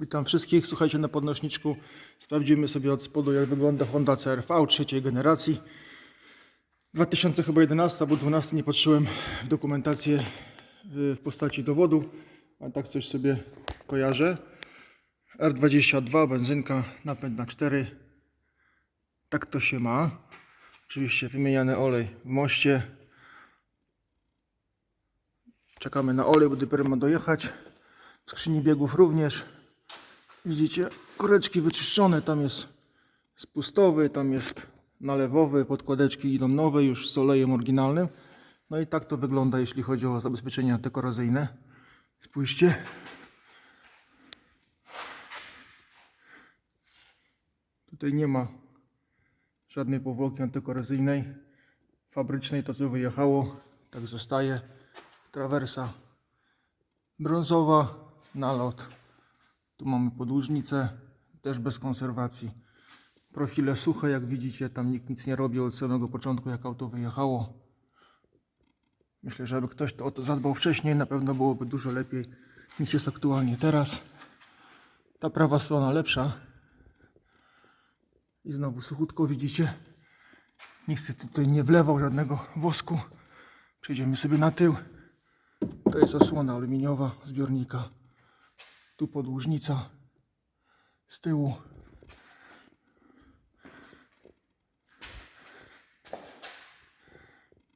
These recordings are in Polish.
Witam wszystkich. Słuchajcie, na podnośniczku sprawdzimy sobie od spodu, jak wygląda Honda CRV trzeciej generacji. 2011 albo 12 nie patrzyłem w dokumentację y, w postaci dowodu, a tak coś sobie kojarzę. R22, benzynka, napęd na 4. Tak to się ma. Oczywiście wymieniany olej w moście. Czekamy na olej, bo dopiero ma dojechać. W skrzyni biegów również. Widzicie, koreczki wyczyszczone, tam jest spustowy, tam jest nalewowy, podkładeczki idą nowe już z olejem oryginalnym. No i tak to wygląda, jeśli chodzi o zabezpieczenia antykorozyjne. Spójrzcie. Tutaj nie ma żadnej powłoki antykorozyjnej. Fabrycznej to co wyjechało, tak zostaje. Trawersa brązowa, nalot. Tu mamy podłużnicę, też bez konserwacji. Profile suche, jak widzicie, tam nikt nic nie robił od samego początku, jak auto wyjechało. Myślę, że aby ktoś to o to zadbał wcześniej, na pewno byłoby dużo lepiej niż jest aktualnie teraz. Ta prawa strona lepsza. I znowu suchutko widzicie. Nikt tutaj nie wlewał żadnego wosku. Przejdziemy sobie na tył. To jest osłona aluminiowa zbiornika. Tu podłużnica z tyłu.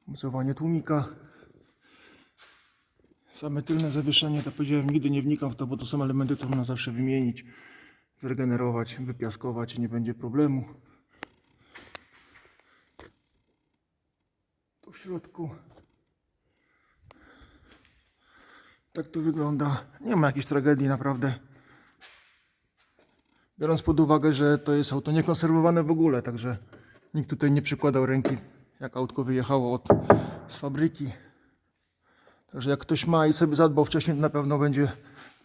Mocowanie tłumika. Same tylne zawieszenie, to powiedziałem, nigdy nie wnikam w to, bo to są elementy, które można zawsze wymienić, zregenerować, wypiaskować i nie będzie problemu. Tu w środku Tak to wygląda. Nie ma jakiejś tragedii naprawdę. Biorąc pod uwagę, że to jest auto niekonserwowane w ogóle, także nikt tutaj nie przykładał ręki, jak autko wyjechało od, z fabryki. Także jak ktoś ma i sobie zadbał wcześniej, to na pewno będzie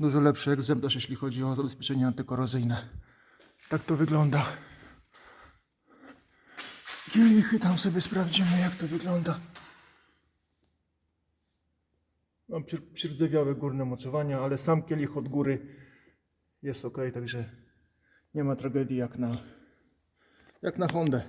dużo lepszy egzemplarz, jeśli chodzi o zabezpieczenie antykorozyjne. Tak to wygląda. Kielichy tam sobie sprawdzimy, jak to wygląda. Mam przy- przyrdzewiałe górne mocowania, ale sam kielich od góry jest ok, także nie ma tragedii jak na, jak na Hondę.